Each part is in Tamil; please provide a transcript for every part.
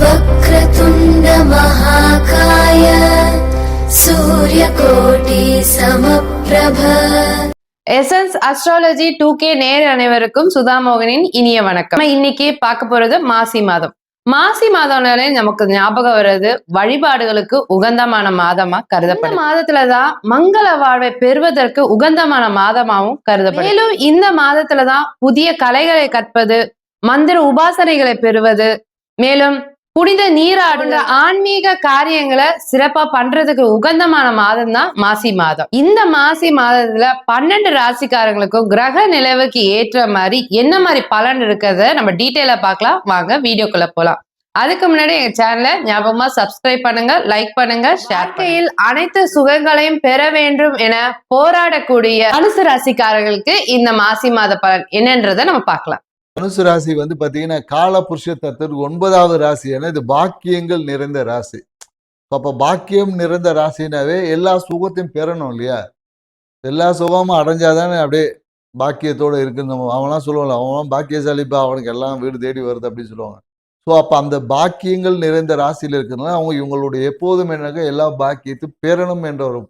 वक्रतुण्ड महाकाय सूर्यकोटि समप्रभ எசன்ஸ் அஸ்ட்ராலஜி டூ கே நேர் அனைவருக்கும் சுதா மோகனின் இனிய வணக்கம் நம்ம இன்னைக்கு பார்க்க போறது மாசி மாதம் மாசி மாதம்னாலே நமக்கு ஞாபகம் வர்றது வழிபாடுகளுக்கு உகந்தமான மாதமா கருதப்படும் இந்த மாதத்துலதான் மங்கள வாழ்வை பெறுவதற்கு உகந்தமான மாதமாவும் கருதப்படும் மேலும் இந்த மாதத்துலதான் புதிய கலைகளை கற்பது மந்திர உபாசனைகளை பெறுவது மேலும் புனித நீராடுங்க ஆன்மீக காரியங்களை சிறப்பா பண்றதுக்கு உகந்தமான மாதம் தான் மாசி மாதம். இந்த மாசி மாதத்துல பன்னெண்டு ராசிக்காரங்களுக்கும் கிரக நிலவுக்கு ஏற்ற மாதிரி என்ன மாதிரி பலன் இருக்கிறத நம்ம டீட்டெயிலா பார்க்கலாம். வாங்க வீடியோக்குள்ள போலாம். அதுக்கு முன்னாடி எங்க சேனலை ஞாபகமா சப்ஸ்கிரைப் பண்ணுங்க லைக் பண்ணுங்க வாழ்க்கையில் அனைத்து சுகங்களையும் பெற வேண்டும் என போராடக்கூடிய அனுசு ராசிக்காரர்களுக்கு இந்த மாசி மாத பலன் என்னன்றதை நம்ம பார்க்கலாம். தனுசு ராசி வந்து பார்த்தீங்கன்னா கால புருஷ தத்துவத்துக்கு ஒன்பதாவது ராசி ஏன்னா இது பாக்கியங்கள் நிறைந்த ராசி. அப்போ பாக்கியம் நிறைந்த ராசினாவே எல்லா சுகத்தையும் பெறணும் இல்லையா? எல்லா சுகமும் அடைஞ்சாதானே அப்படியே பாக்கியத்தோடு இருக்குன்னு நம்ம அவன்லாம் சொல்லுவாங்க அவன்லாம் பாக்கியசாலிப்பா அவனுக்கு எல்லாம் வீடு தேடி வருது அப்படின்னு சொல்லுவாங்க. ஸோ அப்போ அந்த பாக்கியங்கள் நிறைந்த ராசியில் இருக்கிறதுனால அவங்க இவங்களுடைய எப்போதும் என்னக்கா எல்லா பாக்கியத்தையும் பெறணும் என்ற ஒரு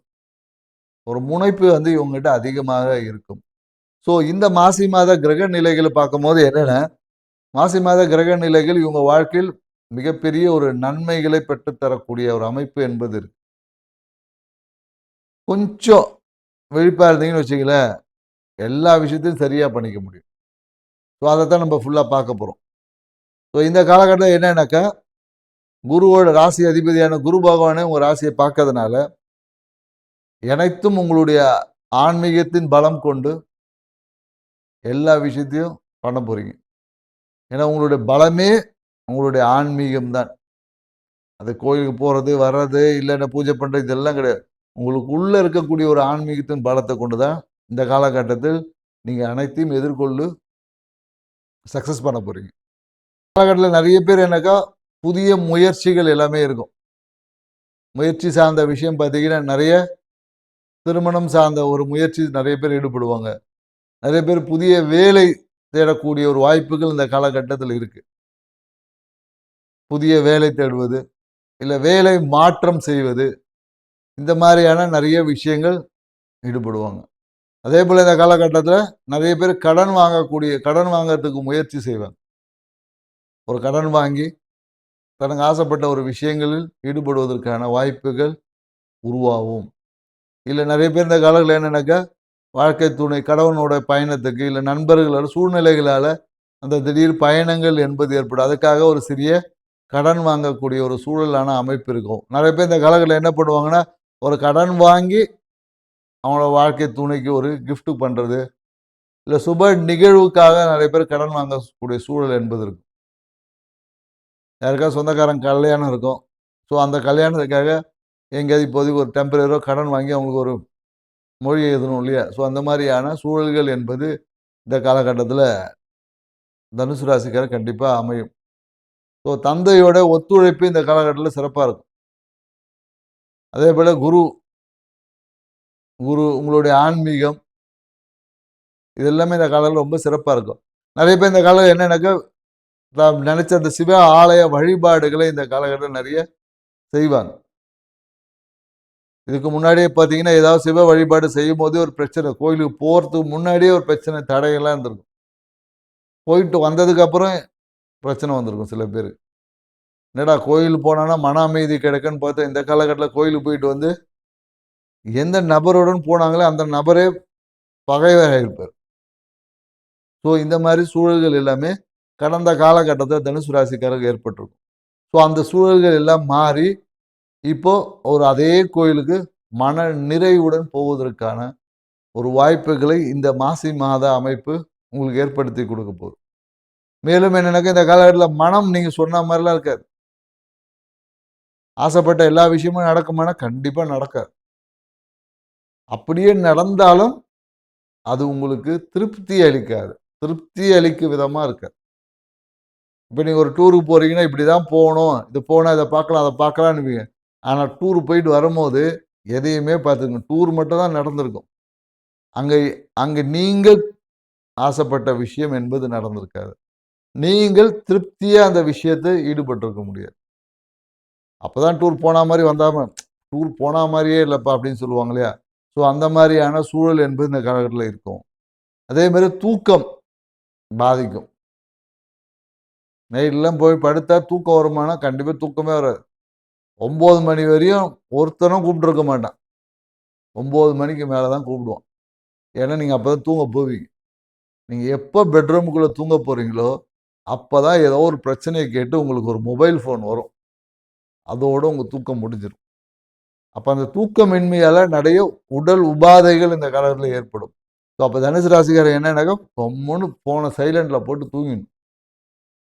ஒரு முனைப்பு வந்து இவங்ககிட்ட அதிகமாக இருக்கும். ஸோ இந்த மாசி மாத கிரக நிலைகளை பார்க்கும்போது என்னென்ன மாசி மாத கிரக நிலைகள் இவங்க வாழ்க்கையில் மிகப்பெரிய ஒரு நன்மைகளை பெற்றுத்தரக்கூடிய ஒரு அமைப்பு என்பது இருக்கு. கொஞ்சம் விழிப்பாக இருந்தீங்கன்னு வச்சிங்களேன் எல்லா விஷயத்தையும் சரியாக பண்ணிக்க முடியும். ஸோ அதைத்தான் நம்ம ஃபுல்லாக பார்க்க போகிறோம் ஸோ இந்த காலகட்டத்தில் என்னன்னாக்கா குருவோட ராசி அதிபதியான குரு பகவானே உங்கள் ராசியை பார்க்கறதுனால அனைத்தும் உங்களுடைய ஆன்மீகத்தின் பலம் கொண்டு எல்லா விஷயத்தையும் பண்ண போகிறீங்க ஏன்னா உங்களுடைய பலமே உங்களுடைய ஆன்மீகம் தான் அது கோயிலுக்கு போகிறது வர்றது இல்லைன்னா பூஜை பண்ணுறது இதெல்லாம் கிடையாது. உங்களுக்கு உள்ளே இருக்கக்கூடிய ஒரு ஆன்மீகத்தின் பலத்தை கொண்டு தான் இந்த காலகட்டத்தில் நீங்கள் அனைத்தையும் எதிர்கொண்டு சக்ஸஸ் பண்ண போகிறீங்க காலகட்டத்தில் நிறைய பேர் என்னக்கா புதிய முயற்சிகள் எல்லாமே இருக்கும். முயற்சி சார்ந்த விஷயம் பார்த்தீங்கன்னா நிறைய திருமணம் சார்ந்த ஒரு முயற்சி நிறைய பேர் ஈடுபடுவாங்க. நிறைய பேர் புதிய வேலை தேடக்கூடிய ஒரு வாய்ப்புகள் இந்த காலகட்டத்தில் இருக்கு. புதிய வேலை தேடுவது இல்லை வேலை மாற்றம் செய்வது இந்த மாதிரியான நிறைய விஷயங்கள் ஈடுபடுவாங்க. அதே போல் இந்த காலகட்டத்தில் நிறைய பேர் கடன் வாங்கக்கூடிய கடன் வாங்கிறதுக்கு முயற்சி செய்வாங்க. ஒரு கடன் வாங்கி தனக்கு ஆசைப்பட்ட ஒரு விஷயங்களில் ஈடுபடுவதற்கான வாய்ப்புகள் உருவாகும். இல்லை நிறைய பேர் இந்த காலத்தில் என்னென்னாக்கா வாழ்க்கை துணை கடவுனோட பயணத்துக்கு இல்லை நண்பர்களோட சூழ்நிலைகளால் அந்த திடீர் பயணங்கள் என்பது ஏற்படும். அதுக்காக ஒரு சிறிய கடன் வாங்கக்கூடிய ஒரு சூழலான அமைப்பு இருக்கும். நிறைய பேர் இந்த காலகட்டத்தில் என்ன பண்ணுவாங்கன்னா ஒரு கடன் வாங்கி அவங்களோட வாழ்க்கை துணைக்கு ஒரு கிஃப்ட் பண்ணுறது இல்லை சுப நிகழ்வுக்காக நிறைய பேர் கடன் வாங்கக்கூடிய சூழல் என்பது இருக்கும். யாருக்காவது சொந்தக்காரங்க கல்யாணம் இருக்கும். ஸோ அந்த கல்யாணத்துக்காக எங்கேயாவது இப்போதைக்கு ஒரு டெம்பரரியாக கடன் வாங்கி அவங்களுக்கு ஒரு மொழி எழுதணும் இல்லையா? ஸோ அந்த மாதிரியான சூழல்கள் என்பது இந்த காலகட்டத்தில் தனுசு ராசிக்காரர் கண்டிப்பாக அமையும். ஸோ தந்தையோட ஒத்துழைப்பு இந்த காலகட்டத்தில் சிறப்பாக இருக்கும். அதே போல் குரு குரு உங்களுடைய ஆன்மீகம் இது எல்லாமே இந்த காலத்தில் ரொம்ப சிறப்பாக இருக்கும். நிறைய பேர் இந்த காலத்தில் என்னன்னாக்கா தாம் நினச்ச அந்த சிவ ஆலய வழிபாடுகளை இந்த காலகட்டத்தில் நிறைய செய்வாங்க. இதுக்கு முன்னாடியே பார்த்தீங்கன்னா ஏதாவது சிவ வழிபாடு செய்யும் போதே ஒரு பிரச்சனை. கோயிலுக்கு போகிறதுக்கு முன்னாடியே ஒரு பிரச்சனை தடையெல்லாம் இருந்திருக்கும். போயிட்டு வந்ததுக்கப்புறம் பிரச்சனை வந்திருக்கும் சில பேர். என்னடா கோயில் போனான்னா மன அமைதி கிடைக்குன்னு பார்த்தா இந்த காலகட்டத்தில் கோயிலுக்கு போயிட்டு வந்து எந்த நபருடன் போனாங்களோ அந்த நபரே பகைவராக இருப்பார். ஸோ இந்த மாதிரி சூழல்கள் எல்லாமே கடந்த காலகட்டத்தில் தனுசு ராசிக்காரர்கள் ஏற்பட்டிருக்கும். ஸோ அந்த சூழல்கள் எல்லாம் மாறி இப்போ ஒரு அதே கோயிலுக்கு மன நிறைவுடன் போவதற்கான ஒரு வாய்ப்புகளை இந்த மாசி மாத அமைப்பு உங்களுக்கு ஏற்படுத்தி கொடுக்க போகுது. மேலும் என்னென்னாக்கா இந்த காலகட்டத்தில் மனம் நீங்கள் சொன்ன மாதிரிலாம் இருக்காது. ஆசைப்பட்ட எல்லா விஷயமும் நடக்குமானா கண்டிப்பாக நடக்காது. அப்படியே நடந்தாலும் அது உங்களுக்கு திருப்தி அளிக்காது. திருப்தி அளிக்கும் விதமாக இருக்காது. இப்போ நீங்கள் ஒரு டூருக்கு போகிறீங்கன்னா இப்படி தான் போகணும். இது போனால் இதை பார்க்கலாம் அதை பார்க்கலான்னு ஆனால் டூர் போயிட்டு வரும்போது எதையுமே பார்த்துங்க டூர் மட்டும் தான் நடந்திருக்கும். அங்கே அங்கே நீங்கள் ஆசைப்பட்ட விஷயம் என்பது நடந்திருக்காது. நீங்கள் திருப்தியாக அந்த விஷயத்தை ஈடுபட்டிருக்க முடியாது. அப்போ தான் டூர் போன மாதிரி வந்தாம டூர் போன மாதிரியே இல்லைப்பா அப்படின்னு சொல்லுவாங்க இல்லையா? ஸோ அந்த மாதிரியான சூழல் என்பது இந்த காலகட்டத்தில் இருக்கும். அதே மாதிரி தூக்கம் பாதிக்கும். நைட்லாம் போய் படுத்தா தூக்கம் வருமானா? கண்டிப்பாக தூக்கமே வராது. ஒம்பது மணி வரையும் ஒருத்தனும் கூப்பிட்டுருக்க மாட்டான். ஒம்பது மணிக்கு மேலே தான் கூப்பிடுவான். ஏன்னா நீங்கள் அப்போ தான் தூங்க போவீங்க. நீங்கள் எப்போ பெட்ரூமுக்குள்ளே தூங்க போகிறீங்களோ அப்போ தான் ஏதோ ஒரு பிரச்சனையை கேட்டு உங்களுக்கு ஒரு மொபைல் ஃபோன் வரும். அதோட உங்கள் தூக்கம் முடிஞ்சிடும் அப்போ அந்த தூக்கமின்மையால் நிறைய உடல் உபாதைகள் இந்த கலரில் ஏற்படும். ஸோ அப்போ தனுசு ராசிக்காரர் என்னன்னாக்கா ரொம்பன்னு ஃபோனை சைலண்டில் போட்டு தூங்கிடணும்.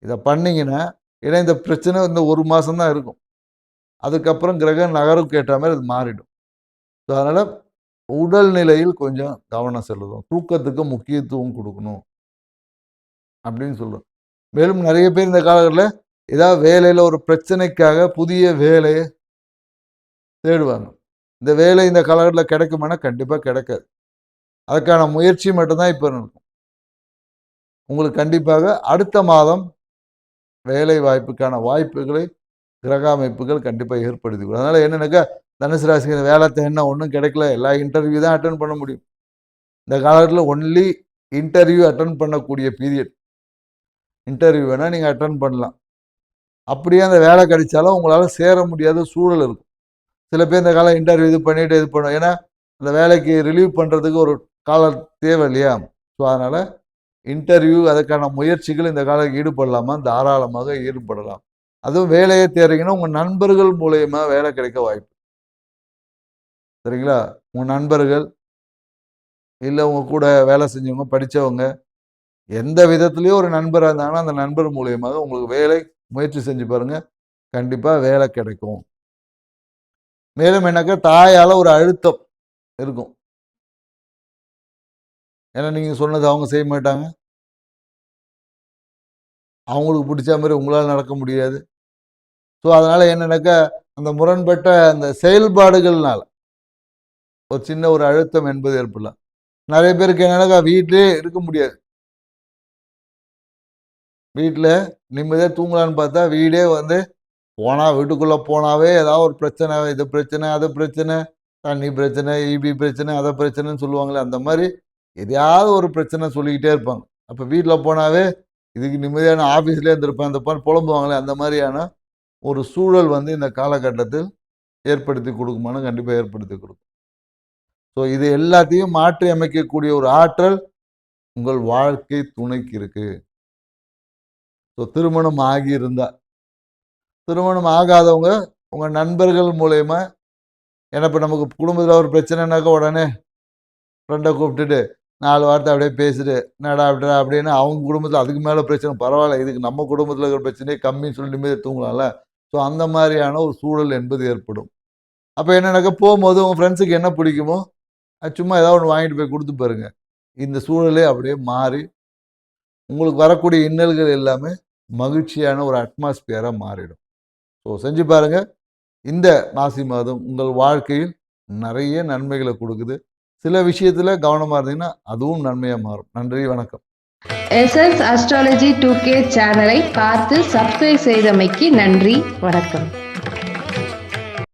இதை பண்ணிங்கன்னா ஏன்னா இந்த பிரச்சனை இந்த ஒரு மாதம் தான் இருக்கும். அதுக்கப்புறம் கிரக நகருக்கு கேட்ட மாதிரி அது மாறிடும். ஸோ அதனால் உடல் நிலையில் கொஞ்சம் கவனம் செலுத்தும் தூக்கத்துக்கு முக்கியத்துவம் கொடுக்கணும். அப்படின்னு சொல்லுவோம் மேலும் நிறைய பேர் இந்த காலகட்டத்தில் ஏதாவது வேலையில் ஒரு பிரச்சனைக்காக புதிய வேலையை தேடுவாங்க. இந்த வேலை இந்த காலகட்டத்தில் கிடைக்குமானா கண்டிப்பாக கிடைக்காது. அதுக்கான முயற்சி மட்டும்தான் இப்போ இருக்கும். உங்களுக்கு கண்டிப்பாக அடுத்த மாதம் வேலை வாய்ப்புக்கான வாய்ப்புகளை கிரக அமைப்புகள் கண்டிப்பாக ஏற்படுத்தி கொடுக்கும் அதனால் என்னென்னாக்கா தனுசு ராசிக்கு வேலை தேடினா ஒன்றும் கிடைக்கல. எல்லா இன்டர்வியூ தான் அட்டன் பண்ண முடியும். இந்த காலகட்டத்தில் ஒன்லி இன்டர்வியூ அட்டன் பண்ணக்கூடிய பீரியட் இன்டர்வியூ வேணால் நீங்கள் அட்டன் பண்ணலாம். அப்படியே அந்த வேலை கிடைச்சாலும் உங்களால் சேர முடியாத சூழல் இருக்கும். சில பேர் இந்த காலம் இன்டர்வியூ இது பண்ணிட்டு இது பண்ணும். ஏன்னா அந்த வேலைக்கு ரிலீவ் பண்ணுறதுக்கு ஒரு காலம் தேவை இல்லையா? ஸோ அதனால் இன்டர்வியூ அதுக்கான முயற்சிகள் இந்த காலம் ஈடுபடலாமா? தாராளமாக ஈடுபடலாம். அதுவும் வேலையை தேடுறீங்கன்னா உங்கள் நண்பர்கள் மூலயமா வேலை கிடைக்க வாய்ப்பு. சரிங்களா? உங்கள் நண்பர்கள் இல்லை உங்கள் கூட வேலை செஞ்சவங்க படித்தவங்க எந்த விதத்துலேயும் ஒரு நண்பராக இருந்தாங்கன்னா அந்த நண்பர் மூலியமாக உங்களுக்கு வேலை முயற்சி செஞ்சு பாருங்கள் கண்டிப்பாக வேலை கிடைக்கும். மேலும் என்னக்கா தாயால் ஒரு அழுத்தம் இருக்கும். ஏன்னா நீங்கள் சொன்னது அவங்க செய்ய மாட்டாங்க. அவங்களுக்கு பிடிச்ச மாதிரி உங்களால் நடக்க முடியாது. ஸோ அதனால் என்னென்னாக்கா அந்த முரண்பட்ட அந்த செயல்பாடுகள்னால் ஒரு சின்ன ஒரு அழுத்தம் என்பது ஏற்படலாம். நிறைய பேருக்கு என்னென்னாக்கா வீட்டிலே இருக்க முடியாது. வீட்டில் நிம்மதியாக தூங்கலான்னு பார்த்தா வீடே வந்து போனால் வீட்டுக்குள்ளே போனாவே ஏதாவது ஒரு பிரச்சனை இது பிரச்சனை அது பிரச்சனை தண்ணி பிரச்சனை இபி பிரச்சனை அதை பிரச்சனைன்னு சொல்லுவாங்களே அந்த மாதிரி எதையாவது ஒரு பிரச்சனை சொல்லிக்கிட்டே இருப்பாங்க. அப்போ வீட்டில் போனாவே இதுக்கு நிம்மதியான ஆஃபீஸ்லேயே இருந்திருப்பேன். அந்த மாதிரி புலம்புவாங்களே அந்த மாதிரியான ஒரு சூழல் வந்து இந்த காலகட்டத்தில் ஏற்படுத்தி கொடுக்குமானு கண்டிப்பாக ஏற்படுத்தி கொடுக்கும். ஸோ இது எல்லாத்தையும் மாற்றி அமைக்கக்கூடிய ஒரு ஆற்றல் உங்கள் வாழ்க்கை துணைக்கு இருக்கு. ஸோ திருமணம் ஆகியிருந்தா திருமணம் ஆகாதவங்க உங்கள் நண்பர்கள் மூலயமா ஏன்னா இப்போ நமக்கு குடும்பத்தில் ஒரு பிரச்சனைனாக்கா உடனே ஃப்ரெண்டை கூப்பிட்டுட்டு நாலு வார்த்தை அப்படியே பேசிட்டு என்னடா அப்படிடா அப்படின்னு அவங்க குடும்பத்தில் அதுக்கு மேலே பிரச்சனை. பரவாயில்ல இதுக்கு நம்ம குடும்பத்தில் இருக்கிற பிரச்சனையே கம்மின்னு சொல்லி நிம்மதியாக தூங்கலாம்ல. ஸோ அந்த மாதிரியான ஒரு சூழல் என்பது ஏற்படும். அப்போ என்னென்னாக்கா போகும்போது உங்கள் ஃப்ரெண்ட்ஸுக்கு என்ன பிடிக்குமோ சும்மா ஏதாவது ஒன்று வாங்கிட்டு போய் கொடுத்து பாருங்க. இந்த சூழலே அப்படியே மாறி உங்களுக்கு வரக்கூடிய இன்னல்கள் எல்லாமே மகிழ்ச்சியான ஒரு அட்மாஸ்பியராக மாறிடும். ஸோ செஞ்சு பாருங்கள் இந்த மாசி மாதம் உங்கள் வாழ்க்கையில் நிறைய நன்மைகளை கொடுக்குது. சில விஷயத்துல கவனமா இருந்தீங்கன்னா அதுவும் நன்மையா மாறும். நன்றி வணக்கம். எஸ்எஸ் அஸ்ட்ராலஜி டூ கே சேனலை பார்த்து சப்ஸ்கிரைப் செய்தமைக்கு நன்றி வணக்கம்.